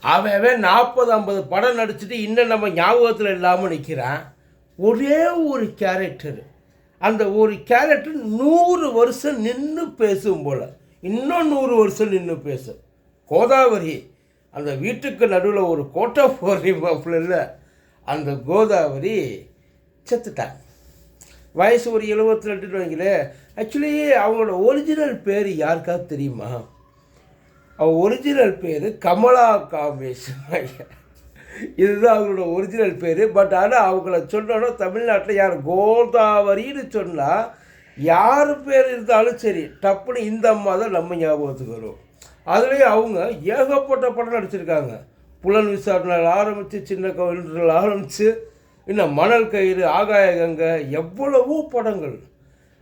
அவன் அவன் நாற்பது ஐம்பது படம் நடிச்சுட்டு இன்னும் நம்ம ஞாபகத்தில் இல்லாமல் நிற்கிறான் ஒரே ஒரு கேரக்டர் அந்த ஒரு கேரக்டர் நூறு வருஷம் நின்று பேசும் போல். இன்னும் நூறு வருஷம் நின்று பேசும். கோதாவரி அந்த வீட்டுக்கு நடுவில் ஒரு கோட்டை போடுற இல்லை. அந்த கோதாவரி செத்துட்டாங்க வயசு ஒரு எழுபத்தி ரெண்டுன்னு வைங்களேன். ஆக்சுவலி அவங்களோட ஒரிஜினல் பேர் யாருக்காவது தெரியுமா? அவன் ஒரிஜினல் பேர் கமலா காமேஷ். இதுதான் அவங்களோட ஒரிஜினல் பேர். பட் ஆனால் அவங்கள சொன்னோன்னா தமிழ்நாட்டில் யார் கோதாவரின்னு சொன்னால் யார் பேர் இருந்தாலும் சரி டப்புன்னு இந்த அம்மா தான் நம்ம ஞாபகத்துக்கு வரும். அதுலேயும் அவங்க ஏகப்பட்ட படம் நடிச்சிருக்காங்க. புலன் விசாரணை ஆரம்பித்து சின்ன கோவில்கள் ஆரம்பித்து இன்னும் மணல் கயிறு ஆகாய கங்கை எவ்வளவோ படங்கள்.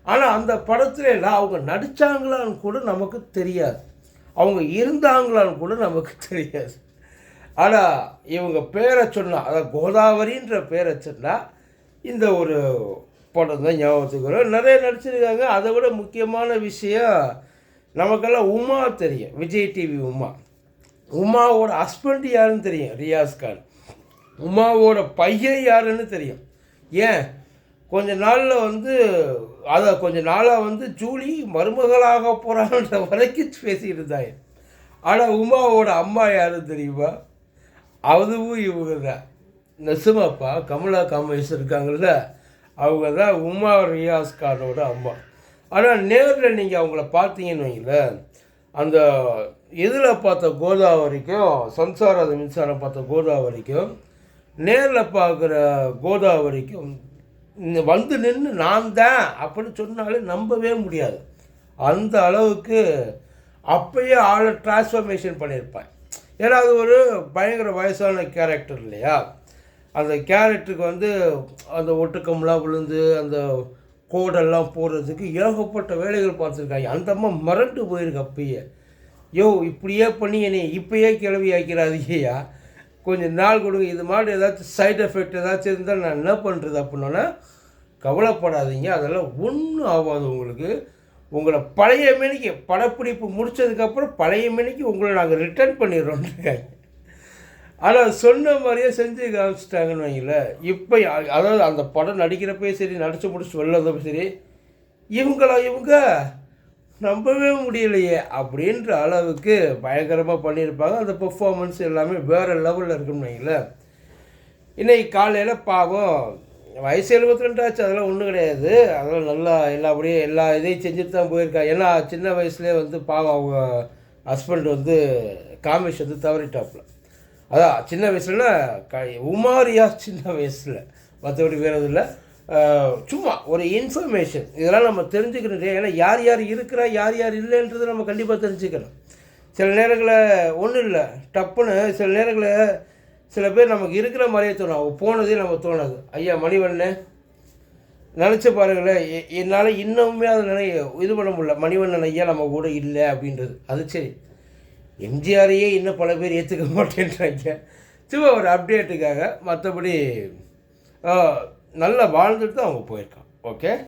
ஆனால் அந்த படத்துல அவங்க நடித்தாங்களான்னு கூட நமக்கு தெரியாது. அவங்க இருந்தாங்களான்னு கூட நமக்கு தெரியாது. ஆனால் இவங்க பேரை சொன்னால் அதாவது கோதாவரின்ற பேரை சொன்னால் இந்த ஒரு படம் தான் ஞாபகத்துக்கு வரும் நிறைய நடிச்சிருக்காங்க. அதை விட முக்கியமான விஷயம் நமக்கெல்லாம் உமா தெரியும். விஜய் டிவி உமா. உமாவோட ஹஸ்பண்ட் யாருன்னு தெரியும்? ரியாஸ் கான். உமாவோட பையன் யாருன்னு தெரியும். ஏன்? கொஞ்ச நாளில் வந்து அதை கொஞ்ச நாளாக வந்து ஜூலி மருமகளாக போகிறான்ற வரைக்கும் பேசிக்கிட்டு இருந்தாங்க ஆனால் உமாவோட அம்மா யாருன்னு தெரியுமா? அதுவும் இவங்க தான் நெசுமாப்பா கமலா காமேஷ் இருக்காங்கல்ல அவங்க தான் உமா ரியாஸ் கானோட அம்மா. ஆனால் நேரில் நீங்கள் அவங்கள பார்த்தீங்கன்னு வைங்களேன் அந்த இதில் பார்த்த கோதாவரிக்கும் சம்சார மின்சாரம் பார்த்த கோதாவரிக்கும் நேரில் பார்க்குற கோதாவரிக்கும் இந்த வந்து நின்று நான் தான் அப்படின்னு சொன்னாலே நம்பவே முடியாது. அந்த அளவுக்கு அப்பயே ஆளை டிரான்ஸ்ஃபர்மேஷன் பண்ணியிருப்பேன். ஏன்னா அது ஒரு பயங்கர வயசான கேரக்டர் இல்லையா? அந்த கேரக்டருக்கு வந்து அந்த ஒட்டுக்கம்லாம் விழுந்து அந்த கோடெல்லாம் போடுறதுக்கு ஏகப்பட்ட வேலைகள் பார்த்துருக்காங்க. அந்த அம்மா மறண்டு போயிருக்கு அப்பயே. யோ இப்படியே பண்ணி என்னை இப்பயே கிளவி ஆக்கிறாதீங்கய்யா. கொஞ்சம் நாள் கொடுங்க. இது மாதிரி ஏதாச்சும் சைட் எஃபெக்ட் ஏதாச்சும் இருந்தால் நான் என்ன பண்ணுறது அப்படின்னா கவலைப்படாதீங்க. அதெல்லாம் ஒன்றும் ஆகாது உங்களுக்கு. உங்களை பழைய மணிக்கு படப்பிடிப்பு முடித்ததுக்கப்புறம் பழைய மணிக்கு உங்களை நாங்கள் ரிட்டர்ன் பண்ணிடுறோன்றாங்க ஆனால் சொன்ன மாதிரியே செஞ்சு காமிச்சிட்டாங்கன்னு வைங்களேன் இப்போ அதாவது அந்த படம் நடிக்கிறப்பே சரி நடித்து முடிச்சு வெளில வந்தப்போ சரி இவங்களா இவங்க? நம்பவே முடியலையே அப்படின்ற அளவுக்கு பயங்கரமாக பண்ணியிருப்பாங்க. அந்த பெர்ஃபார்மன்ஸ் எல்லாமே வேறு லெவலில் இருக்குன்னு வைங்களேன். இன்னைக்கு காலையில் பாவம் வயசு எழுபத்தி ரெண்டாச்சு அதெல்லாம் ஒன்றும் கிடையாது. அதெல்லாம் நல்லா எல்லாபடியே எல்லா இதையும் செஞ்சுட்டு தான் போயிருக்காங்க ஏன்னா சின்ன வயசுலேயே வந்து பாவம் அவங்க ஹஸ்பண்ட் வந்து காமேஷ் வந்து தவறிட்டாப்புல. அதான் சின்ன வயசுலன்னா க உமாரியா சின்ன வயசில். மற்றபடி வேறு இல்லை. சும்மா ஒரு இன்ஃபர்மேஷன் இதெல்லாம் நம்ம தெரிஞ்சுக்கணும் ஏன்னா யார் யார் இருக்கிறா யார் யார் இல்லைன்றது நம்ம கண்டிப்பாக தெரிஞ்சுக்கணும். சில நேரங்களில் ஒன்றும் இல்லை. டப்புன்னு சில நேரங்களில் சில பேர் நமக்கு இருக்கிற மாதிரியே தோணும். அவங்க போனதே நம்ம தோணாது. ஐயா மணிவண்ணு நினச்சி பாருங்களேன். எ- என்னால் இன்னுமே அதை நினை இது பண்ண முடியல. மணிவண்ணன் ஐயா நம்ம கூட இல்லை அப்படின்றது. அது சரி. எம்ஜிஆரையே இன்னும் பல பேர் ஏற்றுக்க மாட்டேன்றாங்க. சும்மா ஒரு அப்டேட்டுக்காக மற்றபடி நல்லா வாழ்ந்துட்டு தான் அவங்க போயிருக்கான் ஓகே